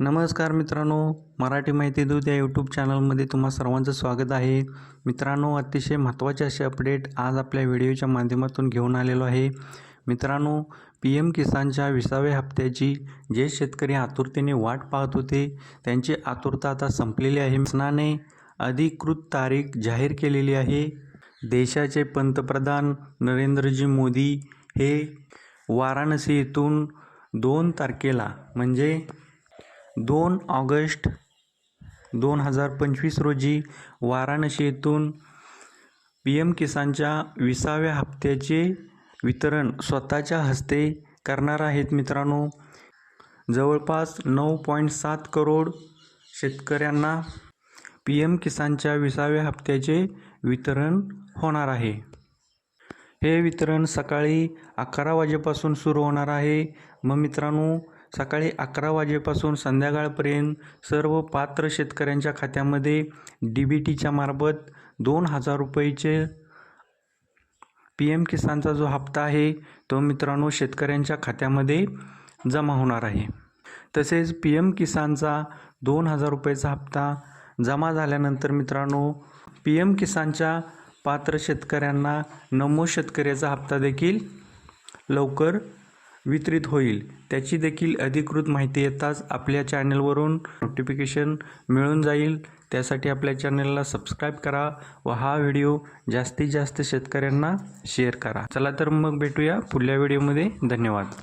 नमस्कार मित्रांनो मराठी माहिती दूत या यूट्यूब चॅनलमध्ये तुम्हा सर्वांचं स्वागत आहे. मित्रांनो अतिशय महत्त्वाचे असे अपडेट आज आपल्या व्हिडिओच्या माध्यमातून घेऊन आलेलो आहे. मित्रांनो पी एम किसानच्या विसाव्या हप्त्याची जे शेतकरी आतुरतेने वाट पाहत होते त्यांची आतुरता आता संपलेली आहे. शासनाने अधिकृत तारीख जाहीर केलेली आहे. देशाचे पंतप्रधान नरेंद्रजी मोदी हे वाराणसी येथून दोन तारखेला म्हणजे दोन ऑगस्ट दोन हजार पंचवीस रोजी वाराणसी येथून पी एम किसानच्या विसाव्या हप्त्याचे वितरण स्वतःच्या हस्ते करणार आहेत मित्रांनो. जवळपास नऊ पॉईंट सात करोड शेतकऱ्यांना पी एम किसानच्या विसाव्या हप्त्याचे वितरण होणार आहे. हे वितरण सकाळी अकरा वाजेपासून सुरू होणार आहे. मग मित्रांनो सकाळी अकरा वाजेपासून संध्याकाळपर्यंत सर्व पात्र शेतकऱ्यांच्या खात्यामध्ये डी बी टीच्या मार्फत दोन हजार रुपयेचे पी एम किसानचा जो हप्ता आहे तो मित्रांनो शेतकऱ्यांच्या खात्यामध्ये जमा होणार आहे. तसेच पी एम किसानचा दोन हजार रुपयाचा हप्ता जमा झाल्यानंतर मित्रांनो पी एम किसानच्या पात्र शेतकऱ्यांना नमो शेतकऱ्याचा हप्ता देखील लवकर वितरित होईल. त्याची देखील अधिकृत माहिती येताच आपल्या चॅनलवरून नोटिफिकेशन मिळून जाईल. त्यासाठी आपल्या चॅनलला सबस्क्राईब करा व हा व्हिडिओ जास्तीत जास्त शेतकऱ्यांना शेअर करा. चला तर मग भेटूया पुढल्या व्हिडिओमध्ये धन्यवाद.